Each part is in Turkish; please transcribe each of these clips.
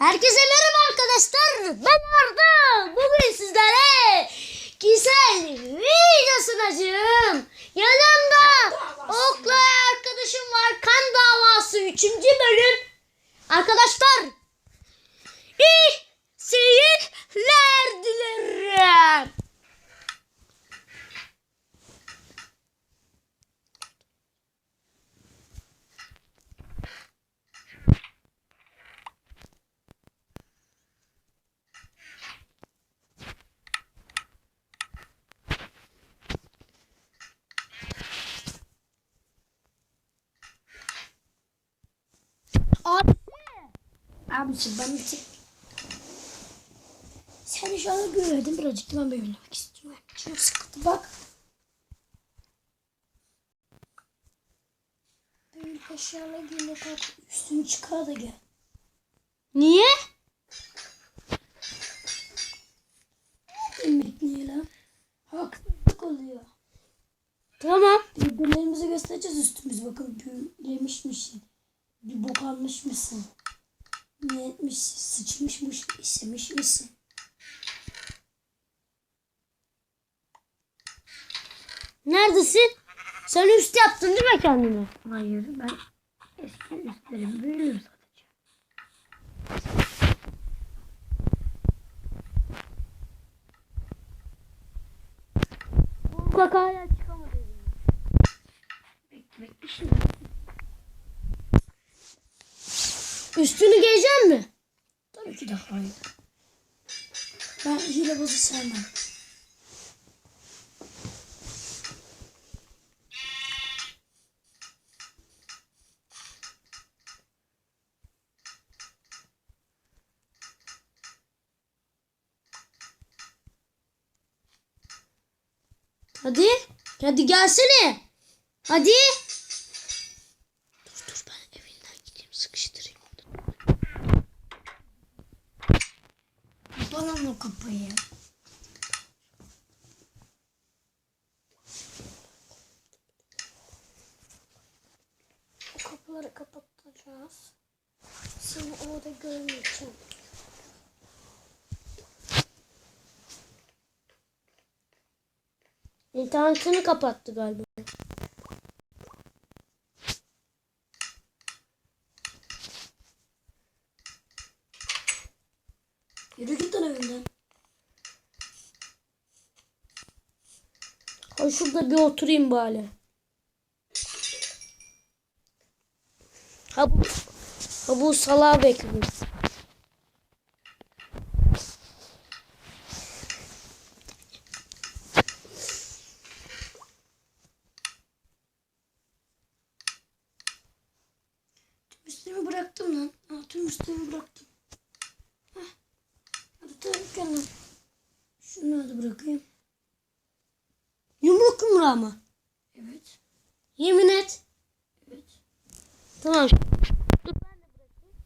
Herkese merhaba arkadaşlar. Ben Arda. Bugün sizlere güzel video sunacağım. Yanımda Oklay arkadaşım var. Kan davası 3. bölüm. Arkadaşlar iyi seyirler dilerim. Abi. Ben bir tek... Seni şu anda görmedim. Birazcık da ben böyle oynamak istiyorum. Çok sıkıntı bak. Büyük eşyalarla girme kalk. Üstünü çıkar da gel. Niye? Demek niye lan? Haksızlık oluyor. Tamam. Birbirlerimize göstereceğiz üstümüzü. Bakın büyülemiş misin? Bir bok almış mısın? Ne etmiş? Sıçmış mı? İstemiş misin? Neredesin? Sen üst yaptın değil mi kendine? Hayır ben eski üstlerim büyülüyorum sadece. Mutlaka Hilebazı sevmem. Hadi. Hadi gelsene. Hadi. Dur dur ben evinden gideyim sıkıştırayım. Bana mı kapıyı? Kapıları kapatacağız. Seni orada görmeyeceğim. İnternetini kapattı galiba. Ha şurada bir oturayım bari. Ha bu, ha bu salağı bekliyorum. Tüm üstümü bıraktım lan. Ha, tüm üstümü bıraktım. Heh. Hadi tabii gel lan. Şunu da bırakayım. Yumruğa mı? Evet. Yemin et. Evet. Tamam. Dur ben de bırakayım.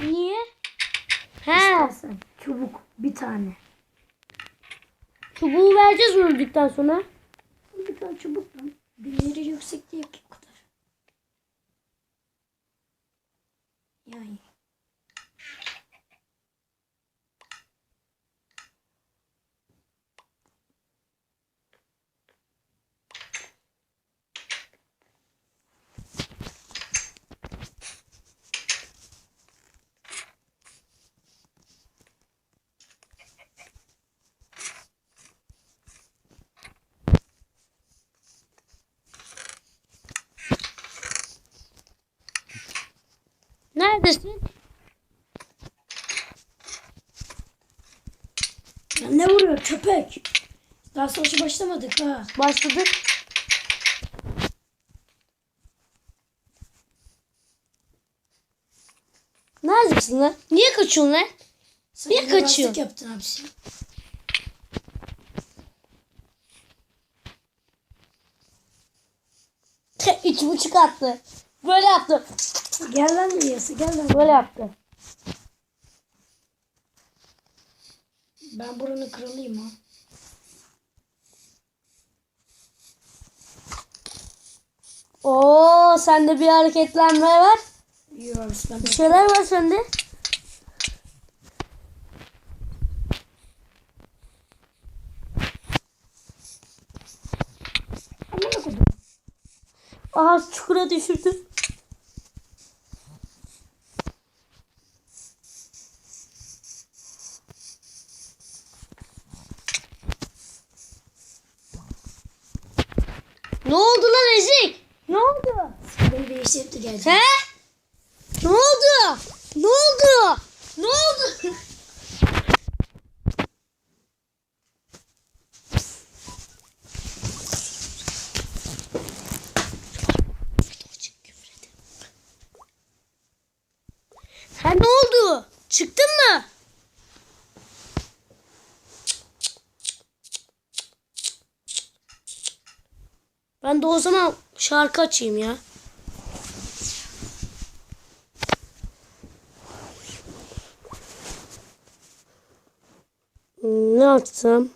Niye? He. İstersen çubuk bir tane. Çubuğu vereceğiz öldükten sonra. Bir tane çubuk lan. Değeri yüksek değil ki bu Neredesin? Ya ne vuruyor köpek? Daha savaşı başlamadık ha. Başladık. Neredesin lan? Niye kaçıyorsun lan? Sen Niye yaramazlık kaçıyor? yaptın abisi. İki buçuk attı. Böyle yaptı. Yalnız böyle yaptı. Ben buranın kralıyım ha. Oo, sende bir hareketlenme var. Yok, bir şeyler var sende. Aha çukura düşürdüm. De geldi. He? Ne oldu? Ne oldu? Ne oldu? Ha ne oldu? Çıktın mı? Ben de o zaman şarkı açayım ya. Açsam?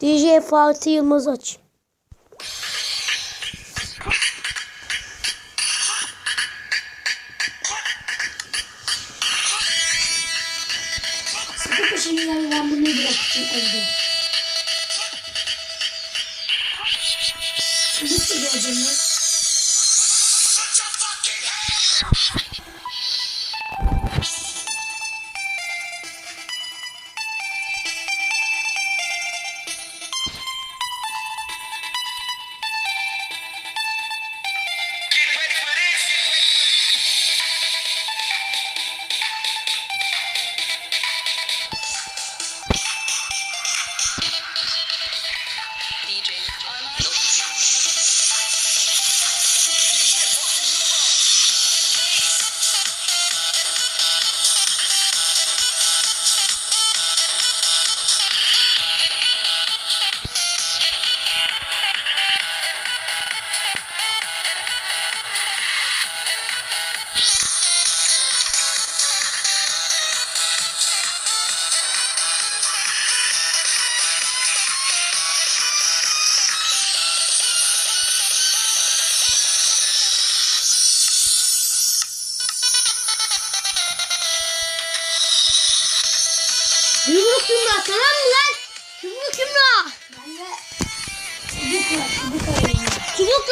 DJ Fatih Yılmaz aç.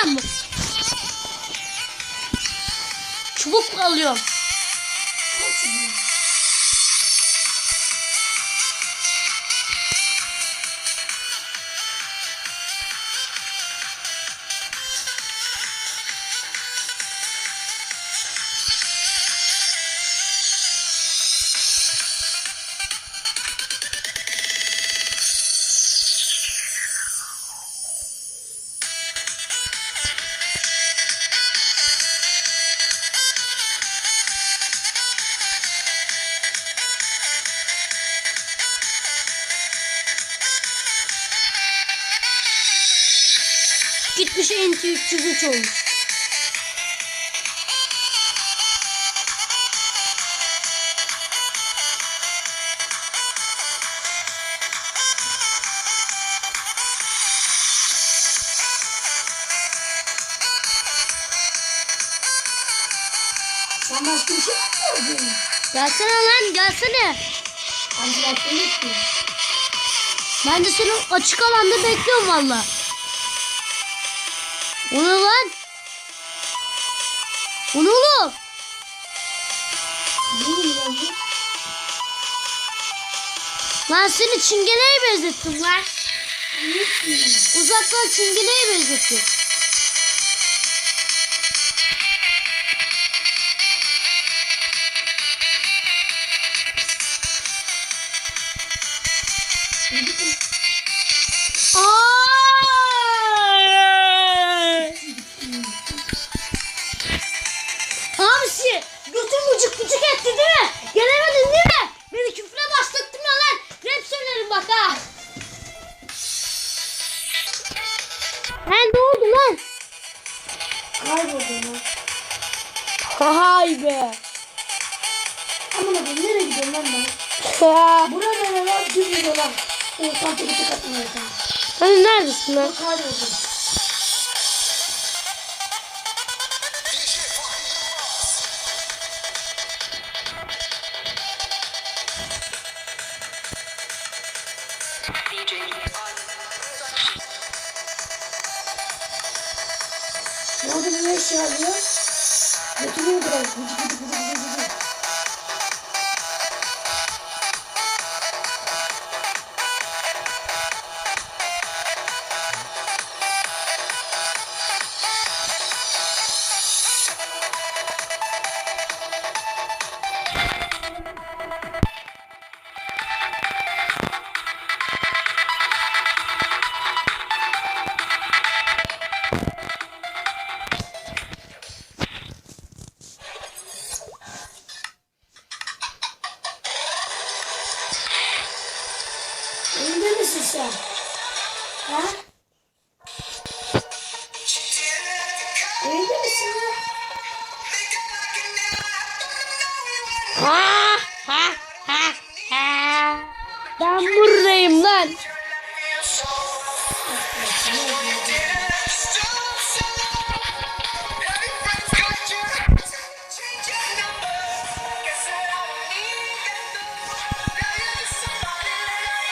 Çubukla mı? Çubuk alıyorum. Gitmiş NT 303 olmuş. Sen başka bir şey mi gördün? Gelsene lan gelsene. Ben de seni açık alanda bekliyorum valla. O ne lan? O ne oğlum? Lan seni çingeneye benzettim lan. Uzaktan çingeneye benzettim. Kayboldum. Hay be. Koyayım nereye gidiyorum lan ben? Burada ne lan? Düz yol lan. O kantı bir tık atmıyor. Hani neredesin lan? Kaybettim. Buradayım lan.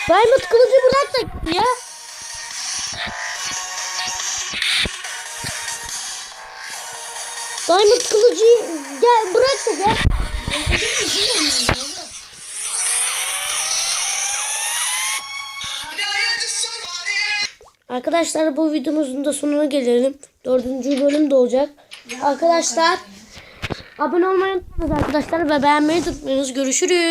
Diamond kılıcı bırak da ya. Diamond kılıcı gel bırak da Arkadaşlar bu videomuzun da sonuna gelelim. Dördüncü bölüm de olacak. Arkadaşlar abone olmayı unutmayınız arkadaşlar ve beğenmeyi unutmayınız. Görüşürüz.